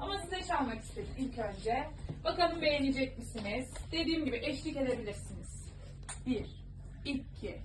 Ama size çalmak istedim ilk önce. Bakalım beğenecek misiniz? Dediğim gibi eşlik edebilirsiniz. Bir, iki,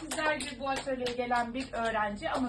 sizler gibi bu atölyeye gelen bir öğrenci. Ama